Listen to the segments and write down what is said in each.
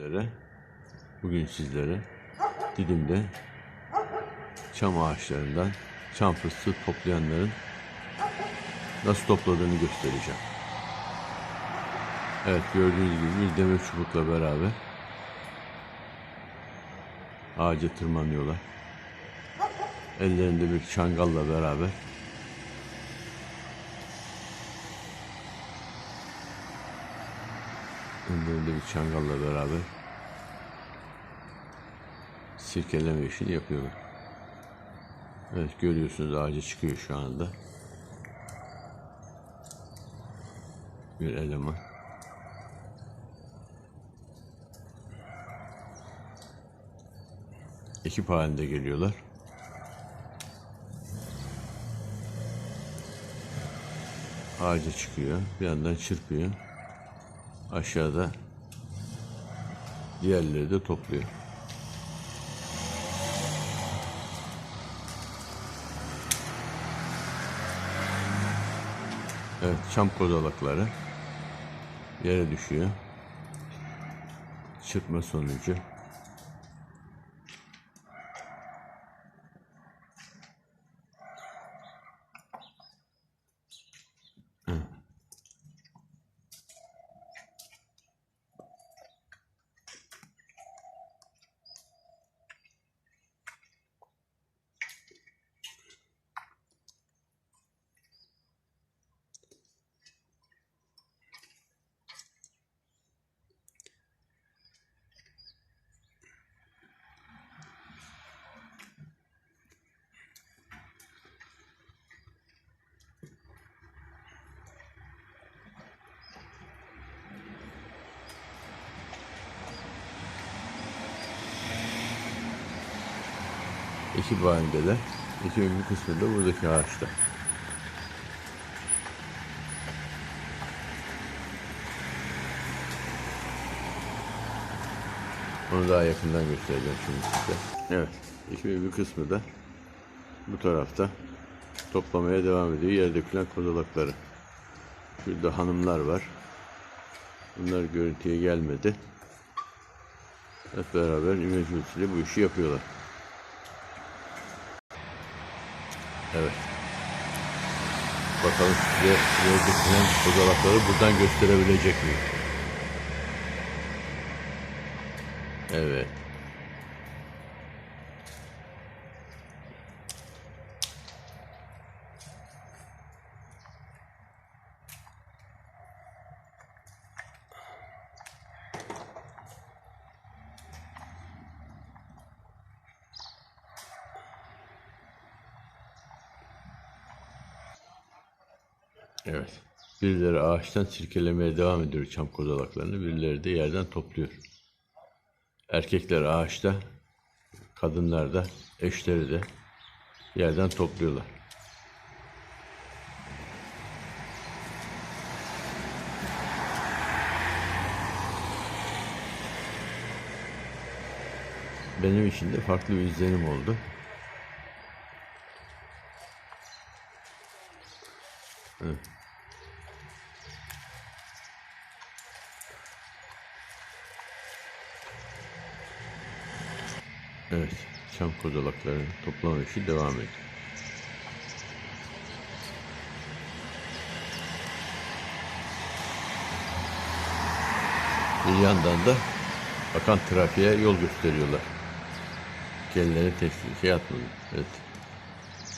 sizlere. Bugün sizlere Didim'de çam ağaçlarından çam fıstığı toplayanların nasıl topladığını göstereceğim. Evet gördüğünüz gibi bir demir çubukla beraber ağaca tırmanıyorlar. Ellerinde bir çangalla beraber ellerinde bir çangalla beraber sirkeleme işini yapıyorlar. Evet görüyorsunuz ağaca çıkıyor şu anda. Bir eleman. Ekip halinde geliyorlar. Ağaca çıkıyor. Bir yandan çırpıyor. Aşağıda diğerleri de topluyor. Evet, çam kozalakları yere düşüyor. Çırpma sonucu ekip halindeler. Ekibin bir kısmı da buradaki ağaçta. Onu daha yakından göstereceğim şimdi size. Evet, ekibin bir kısmı da bu tarafta toplamaya devam ediyor. Yerde dökülen kozalakları. Şurada hanımlar var. Bunlar görüntüye gelmedi. Hep beraber imece bu işi yapıyorlar. Evet. Bakalım size dökülen kozalakları buradan gösterebilecek miyim? Evet. Evet. Birileri ağaçtan sirkelemeye devam ediyor çam kozalaklarını, birileri de yerden topluyor. Erkekler ağaçta, kadınlar da, eşleri de yerden topluyorlar. Benim için de farklı bir izlenim oldu. Evet, çam kozalaklarının toplama işi devam ediyor. Bir yandan da akan trafiğe yol gösteriyorlar. Kendileri tehlikeye atmadı. Evet.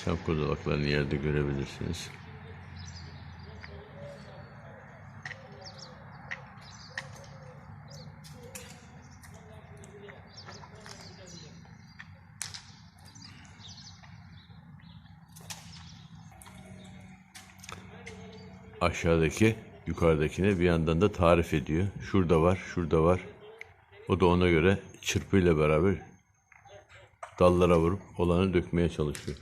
Çam kozalaklarını yerde görebilirsiniz. Aşağıdaki yukarıdakine bir yandan da tarif ediyor. Şurada var, şurada var. O da ona göre çırpıyla beraber dallara vurup olanı dökmeye çalışıyor.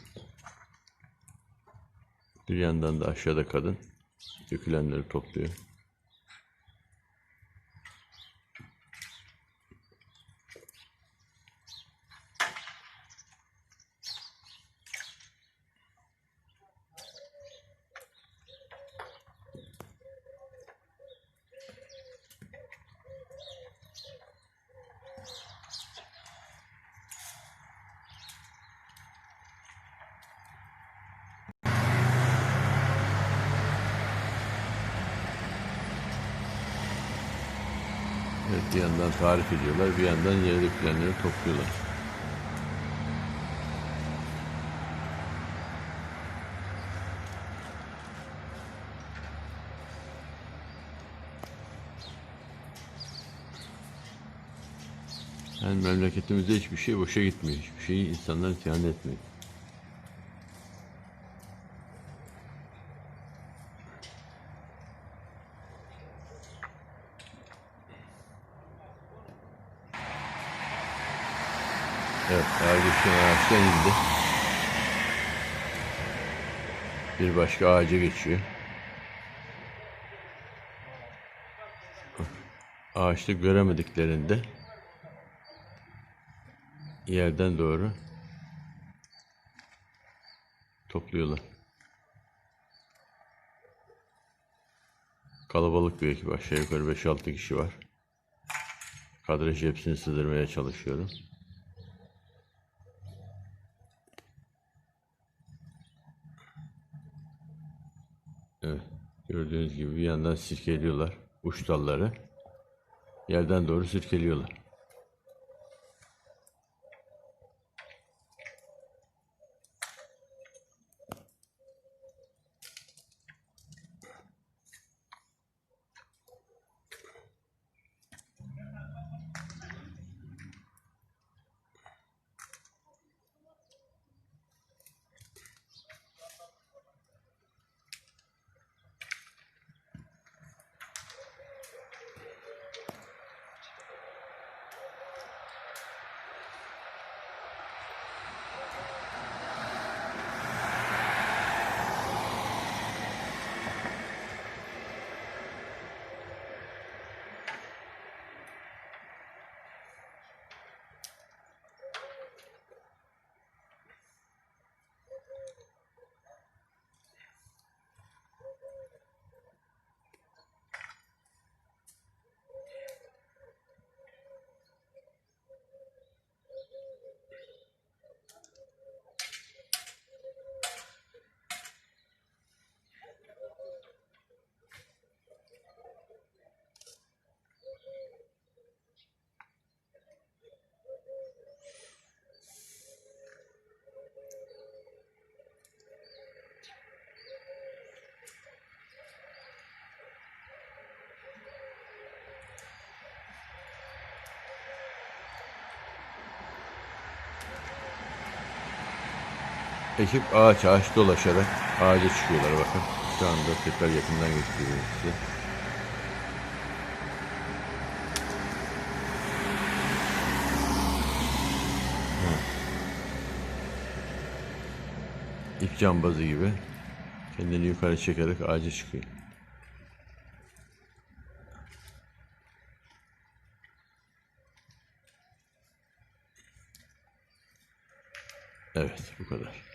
Bir yandan da aşağıda kadın dökülenleri topluyor. Bir yandan tarif ediyorlar, bir yandan yere dökülenleri topluyorlar. Yani memleketimizde hiçbir şey boşa gitmiyor. Hiçbir şeyi insanlar ziyan etmiyor. Evet, kardeşim ağaçtan indi. Bir başka ağaca geçiyor. Ağaçta göremediklerinde yerden doğru topluyorlar. Kalabalık bir ekip aşağı yukarı 5-6 kişi var. Kadrajı hepsini sığdırmaya çalışıyorum. Gördüğünüz gibi bir yandan sirkeliyorlar uç dalları. Yerden doğru sirkeliyorlar. Ekip ağaç ağaç dolaşarak ağaca çıkıyorlar bakın. Şu anda tekrar yakından gösteriyorum size. İp cambazı gibi kendini yukarı çekerek ağaca çıkıyor. Evet bu kadar.